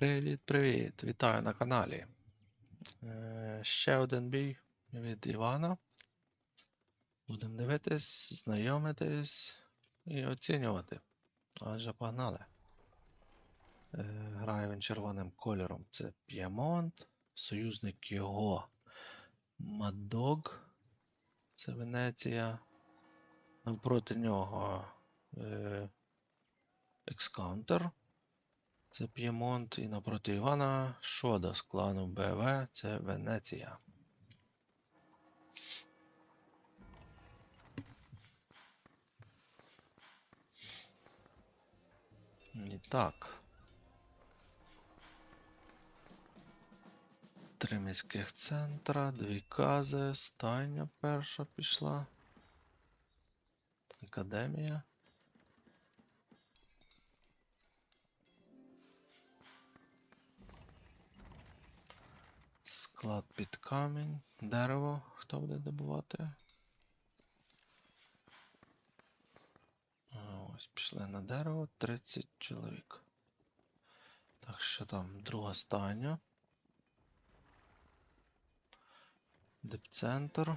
Привіт-привіт! Вітаю на каналі. Е, ще один бій від Івана. Будемо дивитись, знайомитись і оцінювати. Отже, погнали. Е, грає він червоним кольором. Це П'ємонт. Союзник його Мадог. Це Венеція. Навпроти нього е. Це П'ємонт і напроти Івана Шода з клану БВ, це Венеція. І так. Три міських центра, дві кази, стайня перша пішла. Академія. Склад під камінь, дерево. Хто буде добувати? Ось пішли на дерево 30 чоловік. Так що там друга стайня. Депцентр.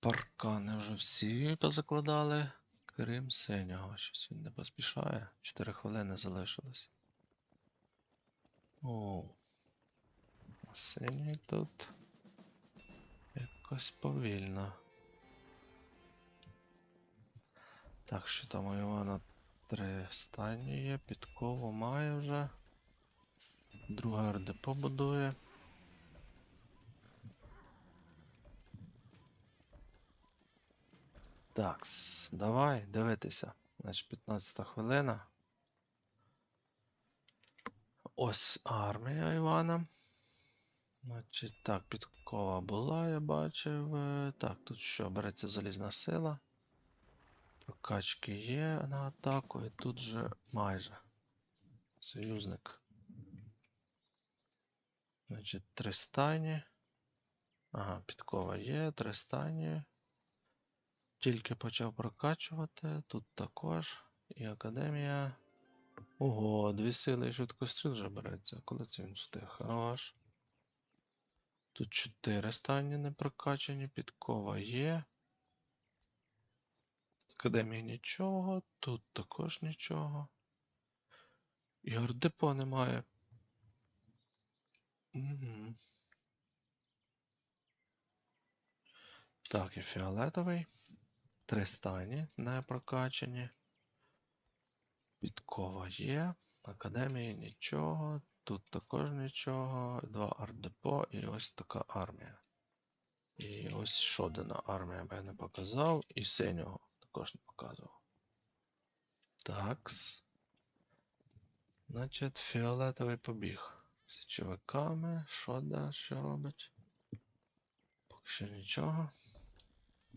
Паркани вже всі позакладали. Крім синього, щось він не поспішає. 4 хвилини залишилось. О. Синій тут якось повільно. Так, що там у Івана три стані є, підкову має вже. Друга РД побудує. Так, давай дивитися. Значить, 15 хвилина. Ось армія Івана. Значить, так, підкова була, я бачив. Е, Так, тут що, береться залізна сила. Прокачки є на атаку, і тут же майже союзник. Значить, три стайні. Ага, підкова є, три стайні. Тільки почав прокачувати, тут також. І академія. Ого, дві сили і швидкостріл вже береться. Коли це він встиг? Хорош. Тут чотири стані не прокачані, підкова є. Академія нічого, тут також нічого. І ордепо немає. Угу. Так, і фіолетовий. Три стані не прокачані. Підкова є. Академії нічого. Тут також нічого. Два ардепо і ось така армія. І ось шодена армія би я не показав. І синього також не показував. Такс. Значить, фіолетовий побіг. Січовиками. Шода що робить? Поки що нічого.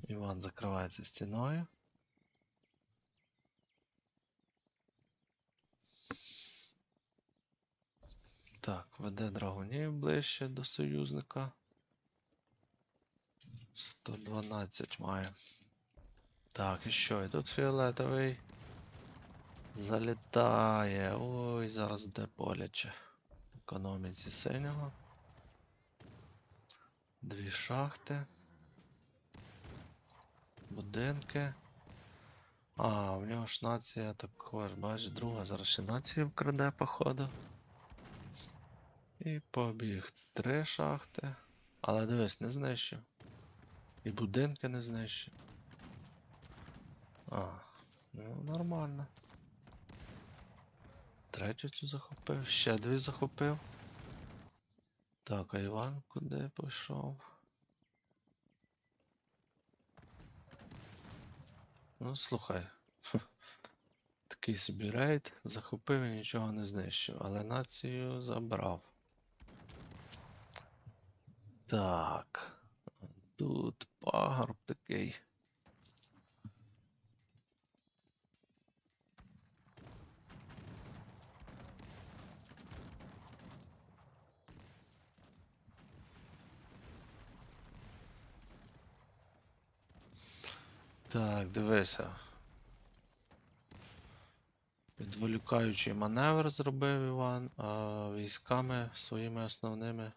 Іван закривається стіною. Так, веде драгунів ближче до союзника. 112 має. Так, і що? І тут фіолетовий. Залітає. Ой, зараз буде боляче. Економіці синього. Дві шахти. Будинки. А, в нього ж нація також, бач, друга зараз ще націю вкраде, походу. І побіг три шахти. Але дивись, не знищив. І будинки не знищив. А, ну нормально. Третю цю захопив, ще дві захопив. Так, а Іван куди пішов? Ну, слухай. Такий собі рейд, захопив і нічого не знищив, але націю забрав. Так. Тут пагорб такий. Так, дивися. Відволікаючий маневр зробив Іван, а військами своїми основними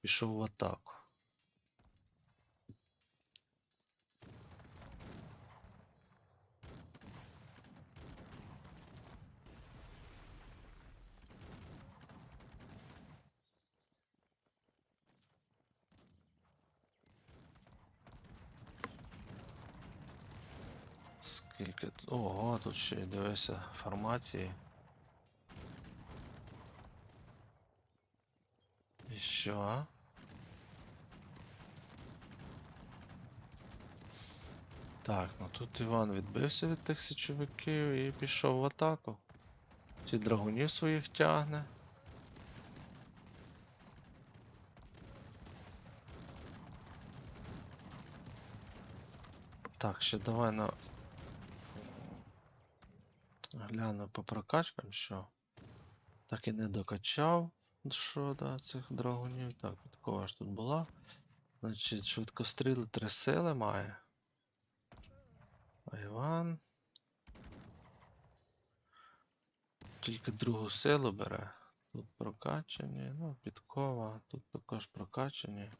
пішов в атаку. Скільки. Ого, тут ще дивися формації. І що? Так, ну тут Іван відбився від тих січовиків і пішов в атаку. Ці драгунів своїх тягне. Так, ще давай на. Гляну по прокачкам, що. Так і не докачав. Що, да, цих драгунів. Так, такова ж тут була. Значить, швидкостріли три сили має. А Іван. Тільки другу силу бере. Тут прокачані, ну, підкова, тут також прокачані.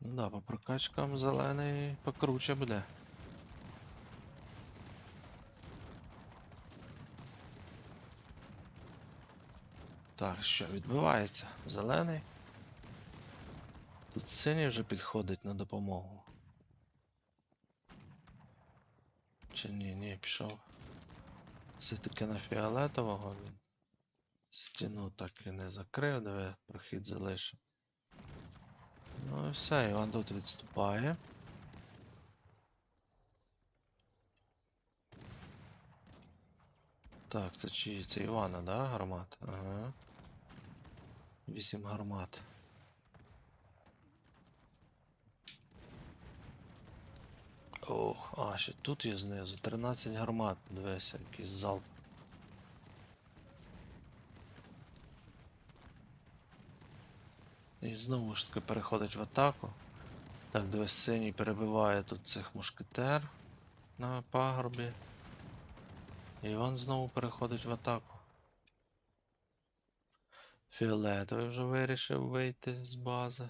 Ну да, по прокачкам зелений покруче буде. Так, що відбувається? Зелений. Тут синій вже підходить на допомогу. Чи ні, ні, пішов. Все-таки на фіолетового він. Стіну так і не закрив, диви, прохід залишив. Ну і все, Іван тут відступає. Так, це чиї? Це Івана, да, гармат? Ага. Вісім гармат. Ох, а, ще тут є знизу. 13 гармат, дивися, якийсь залп. І знову ж таки переходить в атаку. Так, дивись, синій перебиває тут цих мушкетер на пагорбі. Іван знову переходить в атаку. Фіолетовий вже вирішив вийти з бази.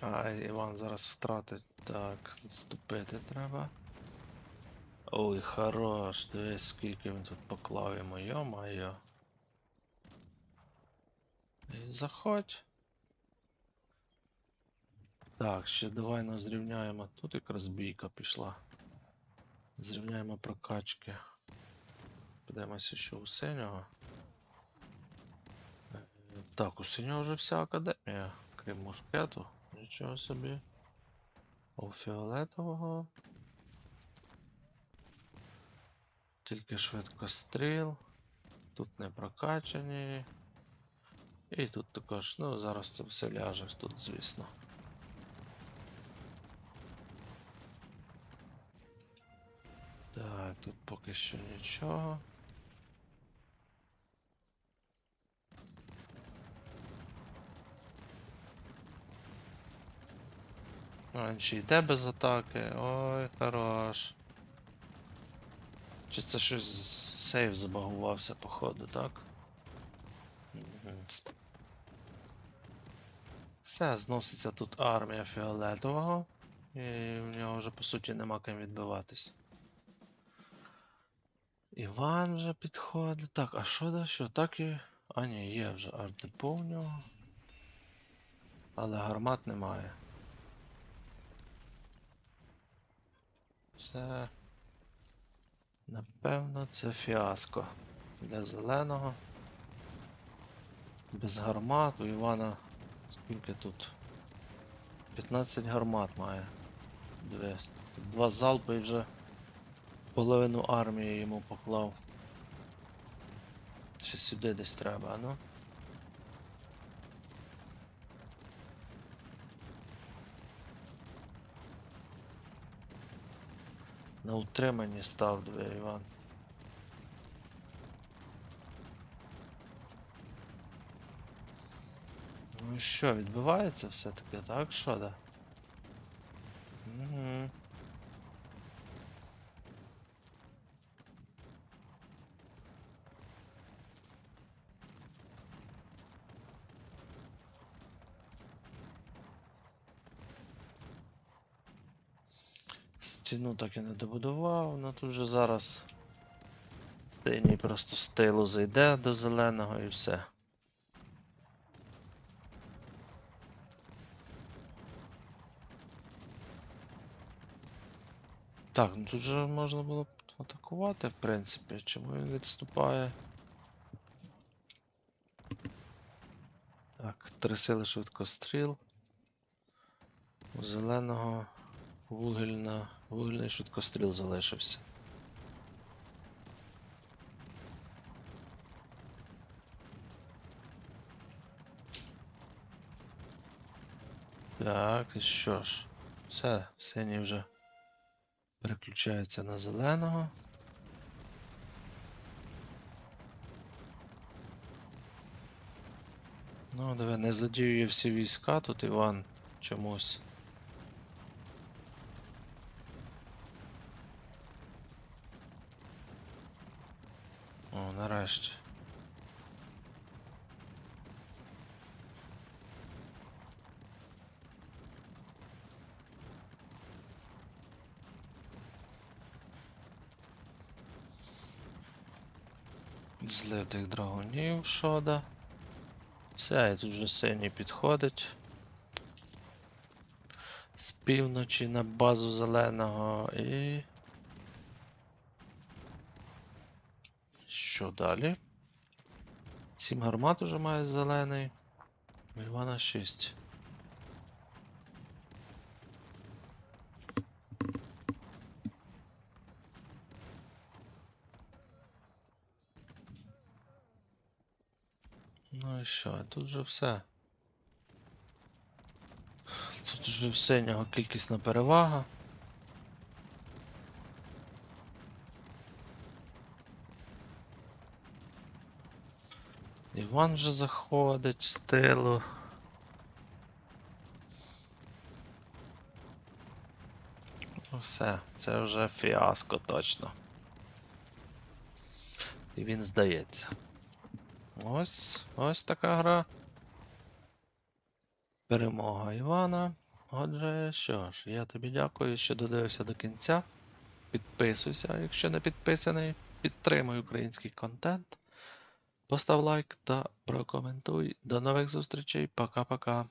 А, Іван зараз втратить. Так, відступити треба. Ой, хорош, дивись, скільки він тут поклав йому, йо-моє. Заходь. Так, ще давай нас зрівняємо. Тут якраз бійка пішла. Зрівняємо прокачки. Подивимося, що у синього. Е, Так, у синього вже вся академія, крім мушкету. Нічого собі. У фіолетового. Тільки швидкостріл. Тут не прокачані. І тут також, ну, зараз це все ляже тут, звісно. Так, тут поки що нічого. А, ще йде без атаки. Ой, хорош. Чи це щось сейв забагувався, походу, так? Все, зноситься тут армія фіолетового. І в нього вже по суті нема ким відбиватись. Іван вже підходить. Так, а що да? Що? Так і. А ні, є вже артдепо в нього. Але гармат немає. Це. Напевно, це фіаско. Для зеленого. Без гармат. У Івана. Скільки тут? 15 гармат має. Дві. Два залпи і вже половину армії йому поклав. Ще сюди десь треба, ну. На утриманні став дві, Іван. Ну що, відбувається все-таки, так що да? Угу. Стіну так і не добудував, ну тут же зараз синій просто з тилу зайде до зеленого і все. Так, ну тут же можна було б атакувати, в принципі. Чому він відступає? Так, три сили швидкостріл. У зеленого вугільна, вугільний швидкостріл залишився. Так, і що ж? Все, синій вже переключається на зеленого. Ну, диви, не задіює всі війська тут Іван чомусь. О, нарешті. Злив тих драгунів шода. Все, і тут вже синій підходить. З півночі на базу зеленого і. Що далі? Сім гармат уже має зелений. У Івана 6. Ну і що, тут вже все. Тут вже в синього кількісна перевага. Іван вже заходить з тилу. Ну все, це вже фіаско точно. І він здається. Ось, ось така гра. Перемога Івана. Отже, що ж, я тобі дякую, що додивився до кінця. Підписуйся, якщо не підписаний. Підтримуй український контент. Постав лайк та прокоментуй. До нових зустрічей. Пока-пока.